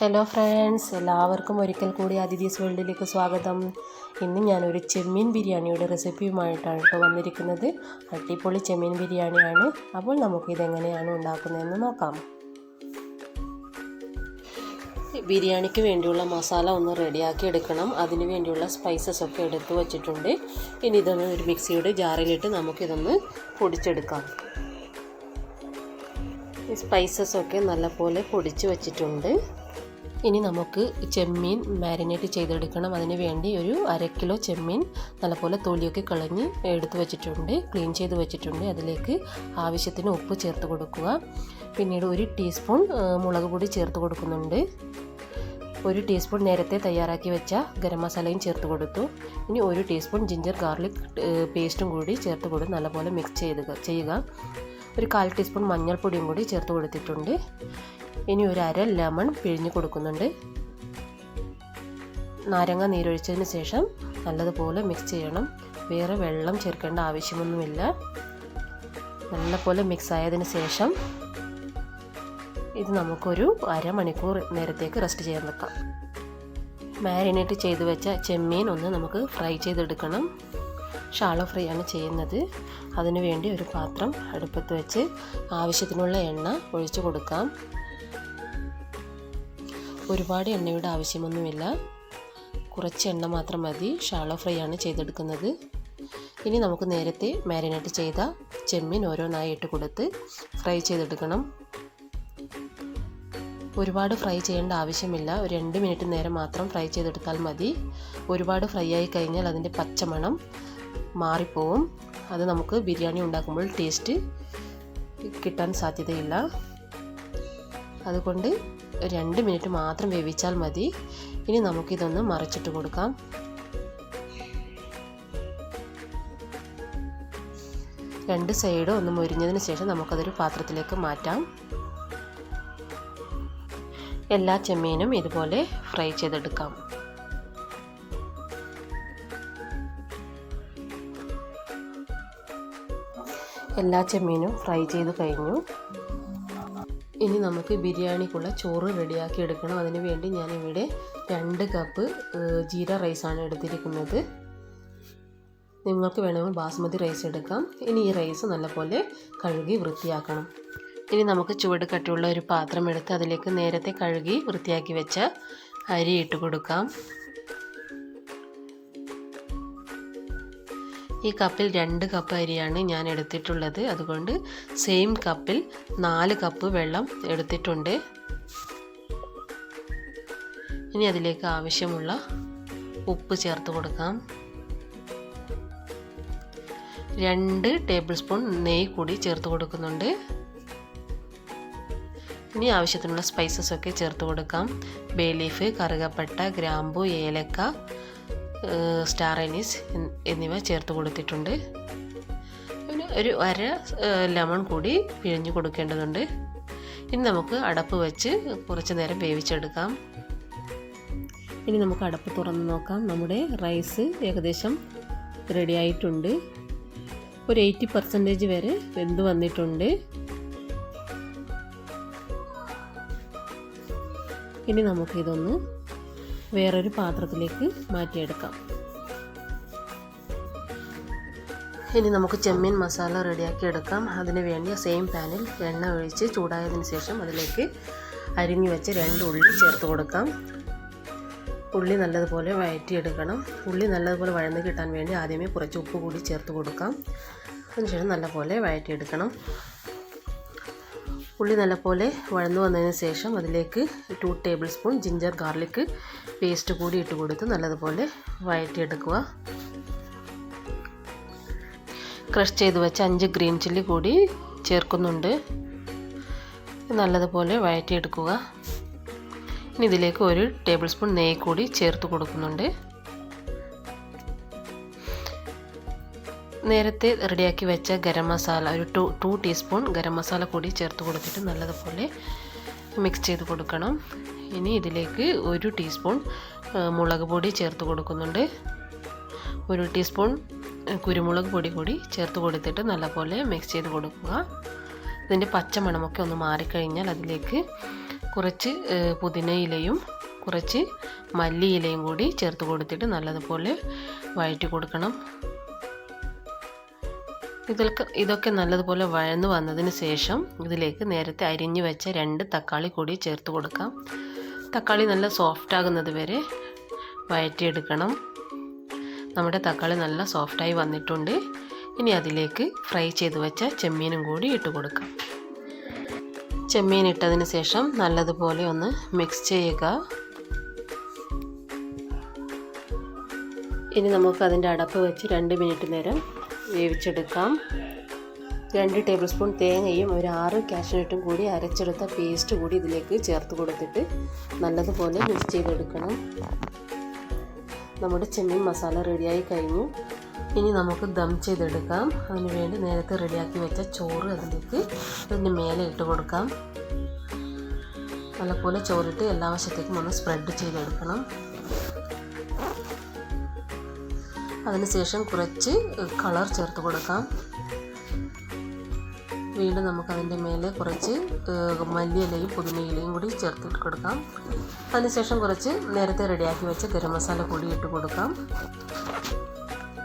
Hello friends എല്ലാവർക്കും ഒരിക്കൽ കൂടി അതിഥീസ് വേൾഡിലേക്ക് സ്വാഗതം. ഇന്ന് ഞാനൊരു ചെമ്മീൻ ബിരിയാണിയുടെ റെസിപ്പിയുമായിട്ടാണ് കേട്ടോ വന്നിരിക്കുന്നത്. അടിപൊളി ചെമ്മീൻ ബിരിയാണിയാണ്. അപ്പോൾ നമുക്കിതെങ്ങനെയാണ് ഉണ്ടാക്കുന്നതെന്ന് നോക്കാം. ബിരിയാണിക്ക് വേണ്ടിയുള്ള മസാല ഒന്ന് റെഡിയാക്കി എടുക്കണം. അതിന് വേണ്ടിയുള്ള സ്പൈസസ് ഒക്കെ എടുത്തു വച്ചിട്ടുണ്ട്. ഇനി ഇതൊന്ന് ഒരു മിക്സിയുടെ ജാറിലിട്ട് നമുക്കിതൊന്ന് പൊടിച്ചെടുക്കാം. സ്പൈസസ് ഒക്കെ നല്ലപോലെ പൊടിച്ച് വച്ചിട്ടുണ്ട്. ഇനി നമുക്ക് ചെമ്മീൻ മാരിനേറ്റ് ചെയ്തെടുക്കണം. അതിന് വേണ്ടി ഒരു അര കിലോ ചെമ്മീൻ നല്ലപോലെ തൊലിയൊക്കെ കളഞ്ഞ് എടുത്തു വെച്ചിട്ടുണ്ട്. ക്ലീൻ ചെയ്ത് വെച്ചിട്ടുണ്ട്. അതിലേക്ക് ആവശ്യത്തിന് ഉപ്പ് ചേർത്ത് കൊടുക്കുക. പിന്നീട് ഒരു ടീസ്പൂൺ മുളക് പൊടി ചേർത്ത് കൊടുക്കുന്നുണ്ട്. ഒരു ടീസ്പൂൺ നേരത്തെ തയ്യാറാക്കി വെച്ച ഗരം മസാലയും ചേർത്ത് കൊടുത്തു. ഇനി ഒരു ടീസ്പൂൺ ജിഞ്ചർ ഗാർലിക് പേസ്റ്റും കൂടി ചേർത്ത് കൊടുത്ത് നല്ലപോലെ മിക്സ് ചെയ്ത് ചെയ്യുക. ഒരു കാൽ ടീസ്പൂൺ മഞ്ഞൾപ്പൊടിയും കൂടി ചേർത്ത് കൊടുത്തിട്ടുണ്ട്. ഇനി ഒരു അര ലെമൺ പിഴിഞ്ഞ് കൊടുക്കുന്നുണ്ട്. നാരങ്ങ നീരൊഴിച്ചതിന് ശേഷം നല്ലതുപോലെ മിക്സ് ചെയ്യണം. വേറെ വെള്ളം ചേർക്കേണ്ട ആവശ്യമൊന്നുമില്ല. നല്ലപോലെ മിക്സ് ആയതിന് ശേഷം ഇത് നമുക്കൊരു അരമണിക്കൂർ നേരത്തേക്ക് റെസ്റ്റ് ചെയ്യാൻ വെക്കാം. മാരിനേറ്റ് ചെയ്ത് വെച്ച ചെമ്മീൻ ഒന്ന് നമുക്ക് ഫ്രൈ ചെയ്തെടുക്കണം. ഷാളോ ഫ്രൈ ആണ് ചെയ്യുന്നത്. അതിനുവേണ്ടി ഒരു പാത്രം അടുപ്പത്ത് വെച്ച് ആവശ്യത്തിനുള്ള എണ്ണ ഒഴിച്ചു കൊടുക്കാം. ഒരുപാട് എണ്ണയുടെ ആവശ്യമൊന്നുമില്ല. കുറച്ച് എണ്ണ മാത്രം മതി. ഷാളോ ഫ്രൈ ആണ് ചെയ്തെടുക്കുന്നത്. ഇനി നമുക്ക് നേരത്തെ മാരിനേറ്റ് ചെയ്ത ചെമ്മീൻ ഓരോന്നായി ഇട്ട് കൊടുത്ത് ഫ്രൈ ചെയ്തെടുക്കണം. ഒരുപാട് ഫ്രൈ ചെയ്യേണ്ട ആവശ്യമില്ല. ഒരു രണ്ട് മിനിറ്റ് നേരം മാത്രം ഫ്രൈ ചെയ്തെടുത്താൽ മതി. ഒരുപാട് ഫ്രൈ ആയി കഴിഞ്ഞാൽ അതിന്റെ പച്ചമണം മാറിപ്പോവും. അത് നമുക്ക് ബിരിയാണി ഉണ്ടാക്കുമ്പോൾ ടേസ്റ്റ് കിട്ടാൻ സാധ്യതയില്ല. അതുകൊണ്ട് രണ്ട് മിനിറ്റ് മാത്രം വേവിച്ചാൽ മതി. ഇനി നമുക്കിതൊന്ന് മറിച്ചിട്ട് കൊടുക്കാം. രണ്ട് സൈഡും ഒന്ന് മുരിഞ്ഞതിന് ശേഷം നമുക്കതൊരു പാത്രത്തിലേക്ക് മാറ്റാം. എല്ലാ ചെമ്മീനും ഇതുപോലെ ഫ്രൈ ചെയ്തെടുക്കാം. എല്ലാ ചെമ്മീനും ഫ്രൈ ചെയ്ത് കഴിഞ്ഞു. ഇനി നമുക്ക് ബിരിയാണിക്കുള്ള ചോറ് റെഡിയാക്കി എടുക്കണം. അതിന് വേണ്ടി ഞാനിവിടെ രണ്ട് കപ്പ് ജീര റൈസാണ് എടുത്തിരിക്കുന്നത്. നിങ്ങൾക്ക് വേണമെങ്കിൽ ബാസ്മതി റൈസ് എടുക്കാം. ഇനി ഈ റൈസ് നല്ലപോലെ കഴുകി വൃത്തിയാക്കണം. ഇനി നമുക്ക് ചുവട് കട്ടിയുള്ള ഒരു പാത്രം എടുത്ത് അതിലേക്ക് നേരത്തെ കഴുകി വൃത്തിയാക്കി വെച്ച അരി ഇട്ട് കൊടുക്കാം. ഈ കപ്പിൽ രണ്ട് കപ്പ് അരിയാണ് ഞാൻ എടുത്തിട്ടുള്ളത്. അതുകൊണ്ട് സെയിം കപ്പിൽ നാല് കപ്പ് വെള്ളം എടുത്തിട്ടുണ്ട്. ഇനി അതിലേക്ക് ആവശ്യമുള്ള ഉപ്പ് ചേർത്ത് കൊടുക്കാം. രണ്ട് ടേബിൾ സ്പൂൺ നെയ്യ് കൂടി ചേർത്ത് കൊടുക്കുന്നുണ്ട്. ഇനി ആവശ്യത്തിനുള്ള സ്പൈസസ് ഒക്കെ ചേർത്ത് കൊടുക്കാം. ബേ ലീഫ് കറുകപ്പട്ട ഗ്രാമ്പു ഏലക്ക സ്റ്റാർ അനീസ് എന്നിവ ചേർത്ത് കൊടുത്തിട്ടുണ്ട്. പിന്നെ ഒരു അര ലെമൺ കൂടി പിഴിഞ്ഞ് കൊടുക്കേണ്ടതുണ്ട്. ഇനി നമുക്ക് അടപ്പ് വെച്ച് കുറച്ച് നേരം വേവിച്ചെടുക്കാം. ഇനി നമുക്ക് അടപ്പ് തുറന്ന് നോക്കാം. നമ്മുടെ റൈസ് ഏകദേശം റെഡി ആയിട്ടുണ്ട്. ഒരു എയ്റ്റി പെർസെന്റേജ് വരെ വെന്ത് വന്നിട്ടുണ്ട്. ഇനി നമുക്കിതൊന്ന് വേറൊരു പാത്രത്തിലേക്ക് മാറ്റിയെടുക്കാം. ഇനി നമുക്ക് ചെമ്മീൻ മസാല റെഡിയാക്കി എടുക്കാം. അതിന് വേണ്ടി സെയിം പാനിൽ എണ്ണ ഒഴിച്ച് ചൂടായതിന് ശേഷം അതിലേക്ക് അരിഞ്ഞു വെച്ച് രണ്ട് ഉള്ളി ചേർത്ത് കൊടുക്കാം. ഉള്ളി നല്ലതുപോലെ വഴറ്റിയെടുക്കണം ഉള്ളി നല്ലതുപോലെ വഴന്ന് കിട്ടാൻ വേണ്ടി ആദ്യമേ കുറച്ച് ഉപ്പ് കൂടി ചേർത്ത് കൊടുക്കാം. അതിനുശേഷം നല്ലപോലെ വഴറ്റിയെടുക്കണം ഉള്ളി നല്ലപോലെ വഴന്നു വന്നതിന് ശേഷം അതിലേക്ക് two tablespoon ginger garlic paste കൂടി ഇട്ട് കൊടുത്ത് നല്ലതുപോലെ വഴറ്റിയെടുക്കുക. ക്രഷ് ചെയ്ത് വെച്ച അഞ്ച് ഗ്രീൻ ചില്ലി കൂടി ചേർക്കുന്നുണ്ട്. നല്ലതുപോലെ വഴറ്റിയെടുക്കുക. ഇനി ഇതിലേക്ക് ഒരു ടേബിൾ സ്പൂൺ നെയ്യ് കൂടി ചേർത്ത് കൊടുക്കുന്നുണ്ട്. നേരത്തെ റെഡിയാക്കി വെച്ച ഗരം മസാല ഒരു two two teaspoon garam masala കൂടി ചേർത്ത് കൊടുത്തിട്ട് നല്ലതുപോലെ മിക്സ് ചെയ്ത് കൊടുക്കണം. ഇനി ഇതിലേക്ക് ഒരു ടീസ്പൂൺ മുളക് പൊടി ചേർത്ത് കൊടുക്കുന്നുണ്ട്. ഒരു ടീസ്പൂൺ കുരുമുളക് പൊടി കൂടി ചേർത്ത് കൊടുത്തിട്ട് നല്ലപോലെ മിക്സ് ചെയ്ത് കൊടുക്കുക. ഇതിന്റെ പച്ചമണമൊക്കെ ഒന്ന് മാറിക്കഴിഞ്ഞാൽ അതിലേക്ക് കുറച്ച് പുതിനയിലയും കുറച്ച് മല്ലിയിലയും കൂടി ചേർത്ത് കൊടുത്തിട്ട് നല്ലതുപോലെ വഴറ്റി കൊടുക്കണം. ഇതിൽക്ക് ഇതൊക്കെ നല്ലതുപോലെ വഴന്നു വന്നതിന് ശേഷം ഇതിലേക്ക് നേരത്തെ അരിഞ്ഞു വെച്ച രണ്ട് തക്കാളി കൂടി ചേർത്ത് കൊടുക്കാം. തക്കാളി നല്ല സോഫ്റ്റ് ആകുന്നത് വരെ വഴറ്റിയെടുക്കണം. നമ്മുടെ തക്കാളി നല്ല സോഫ്റ്റായി വന്നിട്ടുണ്ട്. ഇനി അതിലേക്ക് ഫ്രൈ ചെയ്ത് വെച്ച ചെമ്മീനും കൂടി ഇട്ട് കൊടുക്കാം. ചെമ്മീൻ ഇട്ടതിന് ശേഷം നല്ലതുപോലെ ഒന്ന് മിക്സ് ചെയ്യുക. ഇനി നമുക്ക് അതിന്റെ അടപ്പ് വെച്ച് രണ്ട് മിനിറ്റ് നേരം വേവിച്ചെടുക്കാം. രണ്ട് ടേബിൾ സ്പൂൺ തേങ്ങയും ഒരു ആറ് കാഷ്നട്ടും കൂടി അരച്ചെടുത്ത പേസ്റ്റ് കൂടി ഇതിലേക്ക് ചേർത്ത് കൊടുത്തിട്ട് നല്ലതുപോലെ മിക്സ് ചെയ്തെടുക്കണം. നമ്മുടെ ചെമ്മീൻ മസാല റെഡിയായി കഴിഞ്ഞു. ഇനി നമുക്ക് ദം ചെയ്തെടുക്കാം. അതിന് വേണ്ടി നേരത്തെ റെഡിയാക്കി വെച്ച ചോറ് അതിലേക്ക് അതിന്റെ മേലെ ഇട്ട് കൊടുക്കാം. നല്ലപോലെ ചോറിട്ട് എല്ലാ വശത്തേക്കും ഒന്ന് സ്പ്രെഡ് ചെയ്തെടുക്കണം. അതിനുശേഷം കുറച്ച് കളർ ചേർത്ത് കൊടുക്കാം. വീണ്ടും നമുക്കതിന്റെ മേലെ കുറച്ച് മല്ലിയിലയും പുതിനയിലയും കൂടി ചേർത്തിട്ട് കൊടുക്കാം. അതിനുശേഷം കുറച്ച് നേരത്തെ റെഡിയാക്കി വെച്ച ഗരം മസാല കൂടി ഇട്ട് കൊടുക്കാം.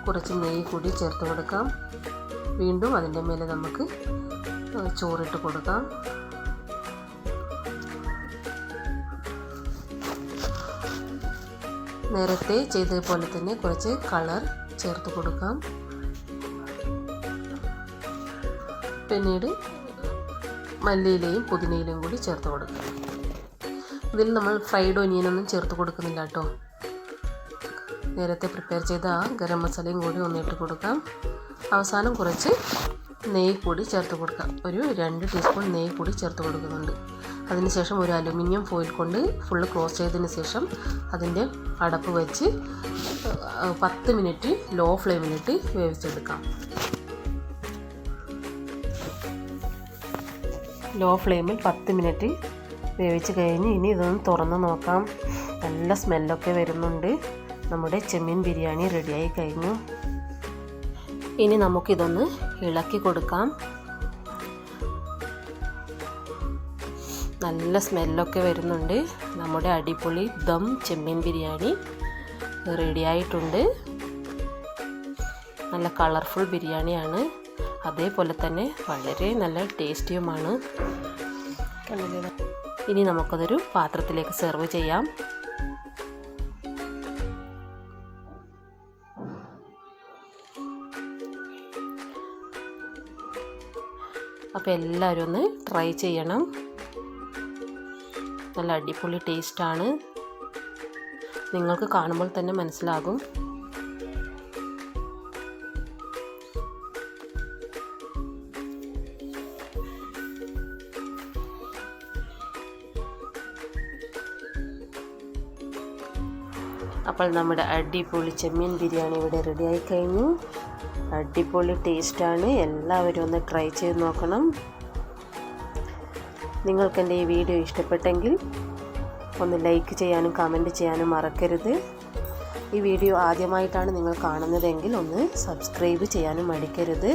കുറച്ച് നെയ്യ് കൂടി ചേർത്ത് കൊടുക്കാം. വീണ്ടും അതിന്റെ മേലെ നമുക്ക് ചോറിട്ട് കൊടുക്കാം. നേരത്തെ ചെയ്തതുപോലെ തന്നെ കുറച്ച് കളർ ചേർത്ത് കൊടുക്കാം. പിന്നീട് മല്ലിയിലയും പുതിനയിലയും കൂടി ചേർത്ത് കൊടുക്കാം. ഇതിൽ നമ്മൾ ഫ്രൈഡ് ഒനിയനൊന്നും ചേർത്ത് കൊടുക്കുന്നില്ല കേട്ടോ. നേരത്തെ പ്രിപ്പയർ ചെയ്ത ആ ഗരം മസാലയും കൂടി ഒന്നിട്ട് കൊടുക്കാം. അവസാനം കുറച്ച് നെയ്യ് കൂടി ചേർത്ത് കൊടുക്കാം. ഒരു രണ്ട് ടീസ്പൂൺ നെയ്യ് കൂടി ചേർത്ത് കൊടുക്കുന്നുണ്ട്. അതിനുശേഷം ഒരു അലുമിനിയം ഫോയിൽ കൊണ്ട് ഫുള്ള് ക്ലോസ് ചെയ്തതിന് ശേഷം അതിന്റെ അടപ്പ് വെച്ച് പത്ത് മിനിറ്റ് ലോ ഫ്ലെയിമിലിട്ട് വേവിച്ചെടുക്കാം. ലോ ഫ്ലെയിമിൽ പത്ത് മിനിറ്റ് വേവിച്ച് കഴിഞ്ഞ് ഇനി ഇതൊന്ന് തുറന്ന് നോക്കാം. നല്ല സ്മെല്ലൊക്കെ വരുന്നുണ്ട്. നമ്മുടെ ചെമ്മീൻ ബിരിയാണി റെഡിയായി കഴിഞ്ഞു. ഇനി നമുക്കിതൊന്ന് ഇളക്കി കൊടുക്കാം. നല്ല സ്മെല്ലൊക്കെ വരുന്നുണ്ട്. നമ്മുടെ അടിപൊളി ദം ചെമ്മീൻ ബിരിയാണി റെഡിയായിട്ടുണ്ട് നല്ല കളർഫുൾ ബിരിയാണിയാണ്. അതേപോലെ തന്നെ വളരെ നല്ല ടേസ്റ്റിയുമാണ്? ഇനി നമുക്കതൊരു പാത്രത്തിലേക്ക് സെർവ് ചെയ്യാം. അപ്പോൾ എല്ലാവരും ഒന്ന് ട്രൈ ചെയ്യണം. നല്ല അടിപൊളി ടേസ്റ്റാണ്. നിങ്ങൾക്ക് കാണുമ്പോൾ തന്നെ മനസ്സിലാകും. അപ്പോൾ നമ്മുടെ അടിപൊളി ചെമ്മീൻ ബിരിയാണി ഇവിടെ റെഡിയായി കഴിഞ്ഞു. അടിപൊളി ടേസ്റ്റാണ് എല്ലാവരും ഒന്ന് ട്രൈ ചെയ്ത് നോക്കണം. നിങ്ങൾക്ക് എന്റെ ഈ വീഡിയോ ഇഷ്ടപ്പെട്ടെങ്കിൽ ഒന്ന് ലൈക്ക് ചെയ്യാനും കമന്റ് ചെയ്യാനും മറക്കരുത്. ഈ വീഡിയോ ആദ്യമായിട്ടാണ് നിങ്ങൾ കാണുന്നതെങ്കിൽ ഒന്ന് സബ്സ്ക്രൈബ് ചെയ്യാനും മടിക്കരുത്.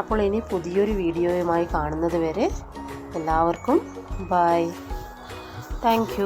അപ്പോൾ ഇനി പുതിയൊരു വീഡിയോയുമായി കാണുന്നത് വരെ എല്ലാവർക്കും ബൈ താങ്ക്